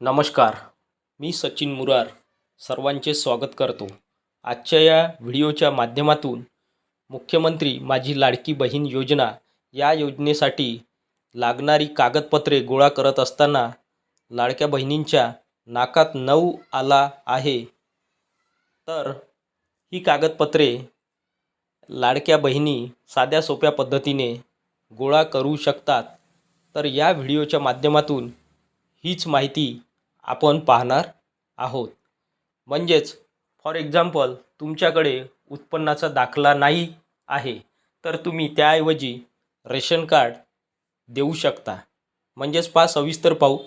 नमस्कार मी सचिन मुरार सर्वांचे स्वागत करतो. आजच्या या व्हिडिओच्या माध्यमातून मुख्यमंत्री माझी लाडकी बहीण योजना या योजनेसाठी लागणारी कागदपत्रे गोळा करत असताना लाडक्या बहिणींच्या नाकात नऊ आला आहे. तर ही कागदपत्रे लाडक्या बहिणी साध्या सोप्या पद्धतीने गोळा करू शकतात. तर या व्हिडिओच्या माध्यमातून हीच माहिती आपण पाहणार आहोत. म्हणजेच फॉर एक्झाम्पल तुमच्याकडे उत्पन्नाचा दाखला नाही आहे तर तुम्ही त्याऐवजी रेशन कार्ड देऊ शकता. म्हणजेच पा सविस्तर पाहू.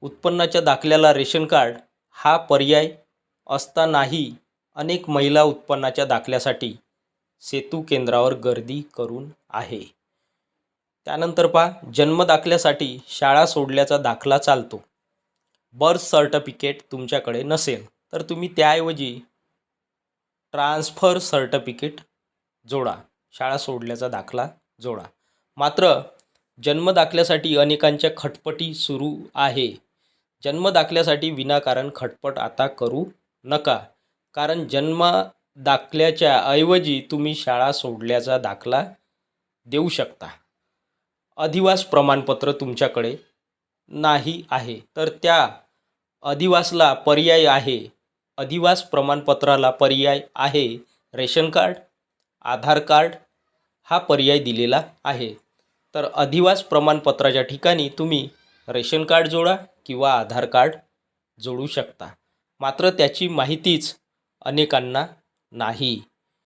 उत्पन्नाच्या दाखल्याला रेशन कार्ड हा पर्याय असतानाही अनेक महिला उत्पन्नाच्या दाखल्यासाठी सेतू केंद्रावर गर्दी करून आहे. त्यानंतर पहा जन्मदाखल्यासाठी शाळा सोडल्याचा दाखला चालतो. बर्थ सर्टिफिकेट तुमच्याकडे नसेल तर तुम्ही त्याऐवजी ट्रान्सफर सर्टिफिकेट जोडा. शाळा सोडल्याचा दाखला जोडा. मात्र जन्मदाखल्यासाठी अनेकांच्या खटपटी सुरू आहे. जन्मदाखल्यासाठी विनाकारण खटपट आता करू नका. कारण जन्म दाखल्याच्या ऐवजी तुम्ही शाळा सोडल्याचा दाखला देऊ शकता. अधिवास प्रमाणपत्र तुमच्याकडे नाही आहे. तर त्या अधिवासला पर्याय आहे. अधिवास प्रमाणपत्राला पर्याय आहे. रेशन कार्ड आधार कार्ड हा पर्याय दिलेला आहे. तर अधिवास प्रमाणपत्राच्या ठिकाणी तुम्ही रेशन कार्ड जोडा किंवा आधार कार्ड जोडू शकता. मात्र त्याची माहितीच अनेकांना नाही.